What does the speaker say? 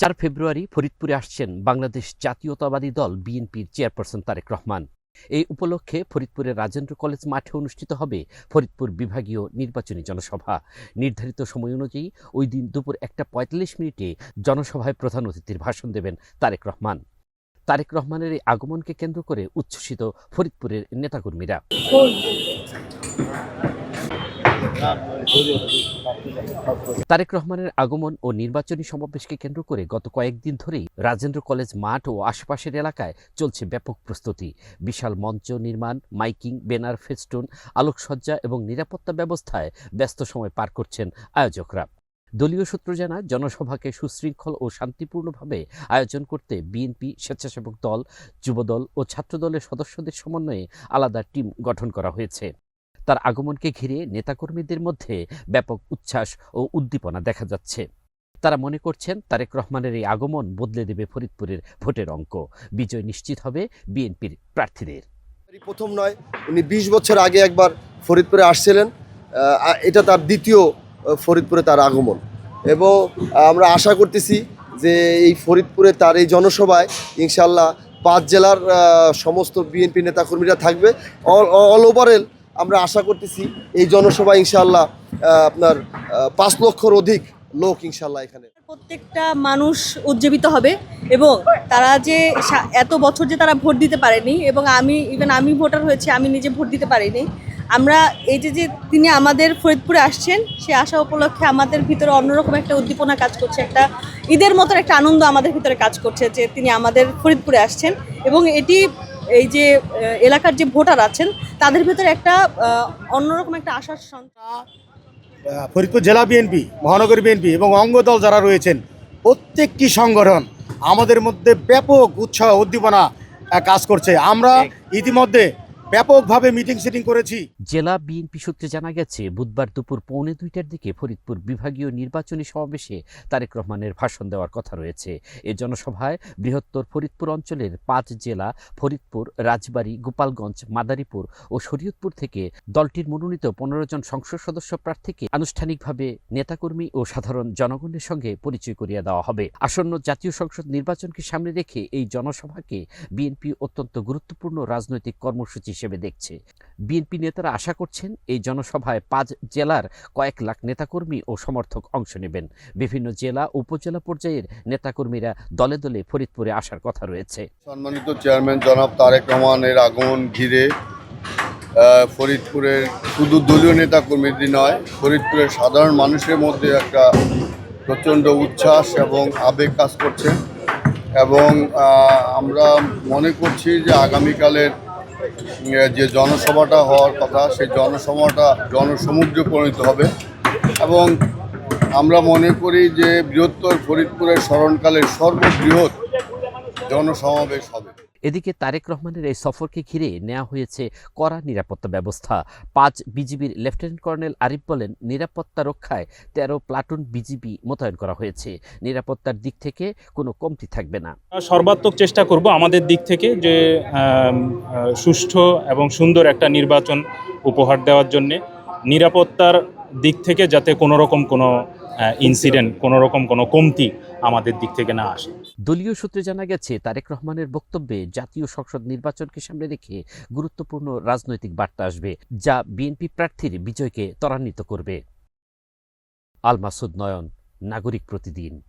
চার ফেব্রুয়ারি ফরিদপুরে আসছেন বাংলাদেশ জাতীয়তাবাদী দল বিএনপির চেয়ারপারসন তারেক রহমান। এই উপলক্ষে ফরিদপুরের রাজেন্দ্র কলেজ মাঠে অনুষ্ঠিত হবে ফরিদপুর বিভাগীয় নির্বাচনী জনসভা। নির্ধারিত সময় অনুযায়ী ওই দিন দুপুর একটা পঁয়তাল্লিশ মিনিটে জনসভায় প্রধান অতিথির ভাষণ দেবেন তারেক রহমান। তারেক রহমানের এই আগমনকে কেন্দ্র করে উচ্ছ্বসিত ফরিদপুরের নেতাকর্মীরা। তারেক রহমানের আগমন ও নির্বাচনী সমাবেশকে কেন্দ্র করে গত কয়েকদিন ধরেই রাজেন্দ্র কলেজ মাঠ ও আশেপাশের এলাকায় চলছে ব্যাপক প্রস্তুতি। বিশাল মঞ্চ নির্মাণ, মাইকিং, ব্যানার, ফেস্টুন, আলোকসজ্জা এবং নিরাপত্তা ব্যবস্থায় ব্যস্ত সময় পার করছেন আয়োজকরা। দলীয় সূত্র জানায়, জনসভাকে সুশৃঙ্খল ও শান্তিপূর্ণভাবে আয়োজন করতে বিএনপি, স্বেচ্ছাসেবক দল, যুবদল ও ছাত্রদলের সদস্যদের সমন্বয়ে আলাদা টিম গঠন করা হয়েছে। তার আগমনকে ঘিরে নেতাকর্মীদের মধ্যে ব্যাপক উচ্ছ্বাস ও উদ্দীপনা দেখা যাচ্ছে। তারা মনে করছেন তারেক রহমানের এই আগমন বদলে দেবে ফরিদপুরের ভোটের অঙ্ক। বিজয় নিশ্চিত হবে বিএনপির প্রার্থীদের। প্রথম নয়, উনি বিশ বছর আগে একবার ফরিদপুরে আসছিলেন। এটা তার দ্বিতীয় ফরিদপুরে তার আগমন। এবং আমরা আশা করতেছি যে এই ফরিদপুরে তার এই জনসভায় ইনশাল্লাহ পাঁচ জেলার সমস্ত বিএনপি নেতাকর্মীরা থাকবে। অল ওভারঅল আমরা আশা করতেছি এই জনসভা ইনশাল্লাহ আপনার পাঁচ লক্ষর অধিক লোক ইনশাল্লাহ এখানে। প্রত্যেকটা মানুষ উজ্জীবিত হবে এবং তারা যে এত বছর যে তারা ভোট দিতে পারেনি এবং আমি ইভেন আমি ভোটার হয়েছি, আমি নিজে ভোট দিতে পারিনি। আমরা এই যে যে তিনি আমাদের ফরিদপুরে আসছেন, সে আসা উপলক্ষে আমাদের ভিতরে অন্যরকম একটা উদ্দীপনা কাজ করছে, একটা ঈদের মতো একটা আনন্দ আমাদের ভিতরে কাজ করছে যে তিনি আমাদের ফরিদপুরে আসছেন। এবং এটি এই যে এলাকার যে ভোটার আছেন তাদের ভেতরে একটা অন্যরকম একটা আশার সংখ্যা ফরিদপুর জেলা বিএনপি মহানগর বিএনপি এবং অঙ্গদল যারা রয়েছেন প্রত্যেকটি সংগঠন আমাদের মধ্যে ব্যাপক উৎসাহ উদ্দীপনা কাজ করছে। আমরা ইতিমধ্যে ব্যাপকভাবে মিটিং সিটিং করেছি। জেলা বিএনপি সূত্রে জানা গেছে, বুধবার দুপুর পৌনে দুইটার দিকে ফরিদপুর বিভাগীয় নির্বাচনী সমাবেশে তারেক রহমানের ভাষণ দেওয়ার কথা রয়েছে। এ জনসভায় বৃহত্তর ফরিদপুর অঞ্চলের পাঁচ জেলা, ফরিদপুর, রাজবাড়ী, গোপালগঞ্জ, মাদারীপুর ও শরীয়তপুর থেকে দলটির মনোনীত পনেরো জন সংসদ সদস্য প্রার্থীকে আনুষ্ঠানিকভাবে নেতাকর্মী ও সাধারণ জনগণের সঙ্গে পরিচয় করিয়ে দেওয়া হবে। আসন্ন জাতীয় সংসদ নির্বাচনকে সামনে রেখে এই জনসভাকে বিএনপি অত্যন্ত গুরুত্বপূর্ণ রাজনৈতিক কর্মসূচি হিসেবে দেখছে। বিএনপি নেতারা আশা করছেন এই জনসভায় পাঁচ জেলার কয়েক লাখ নেতাকর্মী ও সমর্থক অংশ নেবেন। বিভিন্ন জেলা, উপজেলা পর্যায়ের নেতাকর্মীরা দলে দলে ফরিদপুরে আসার কথা রয়েছে। সম্মানিত চেয়ারম্যান জনাব তারেক রহমানের আগমন ঘিরে ফরিদপুরের শুধু দলীয় নেতা কর্মীদের নয়, ফরিদপুরের সাধারণ মানুষের মধ্যে একটা প্রচণ্ড উচ্ছ্বাস এবং আবেগ কাজ করছে। এবং আমরা মনে করছি যে আগামীকালের যে জনসভাটা হওয়ার কথা, সেই জনসভাটা জনসমুদ্রে পরিণত হবে। এবং আমরা মনে করি যে বৃহত্তর ফরিদপুরের স্মরণকালের সর্ববৃহৎ জনসমাবেশ হবে। এদিকে তারেক রহমানের এই সফরকে ঘিরে নেওয়া হয়েছে কড়া নিরাপত্তা ব্যবস্থা। পাঁচ বিজিবির লেফটেন্যান্ট কর্নেল আরিফ বলেন, নিরাপত্তা রক্ষায় তেরো প্লাটুন বিজিবি মোতায়েন করা হয়েছে। নিরাপত্তার দিক থেকে কোনো কমতি থাকবে না। সর্বাত্মক চেষ্টা করব আমাদের দিক থেকে যে সুষ্ঠু এবং সুন্দর একটা নির্বাচন উপহার দেওয়ার জন্যে। নিরাপত্তার দিক থেকে যাতে কোনো রকম কোনো ইনসিডেন্ট কোনো রকম কোনো কমতি আমাদের দিক থেকে না আসে। দলীয় সূত্রে জানা গেছে, তারেক রহমানের বক্তব্যে জাতীয় সংসদ নির্বাচনকে সামনে রেখে গুরুত্বপূর্ণ রাজনৈতিক বার্তা আসবে, যা বিএনপি প্রার্থীর বিজয়কে ত্বরান্বিত করবে। আল মাসুদ নয়ন, নাগরিক প্রতিদিন।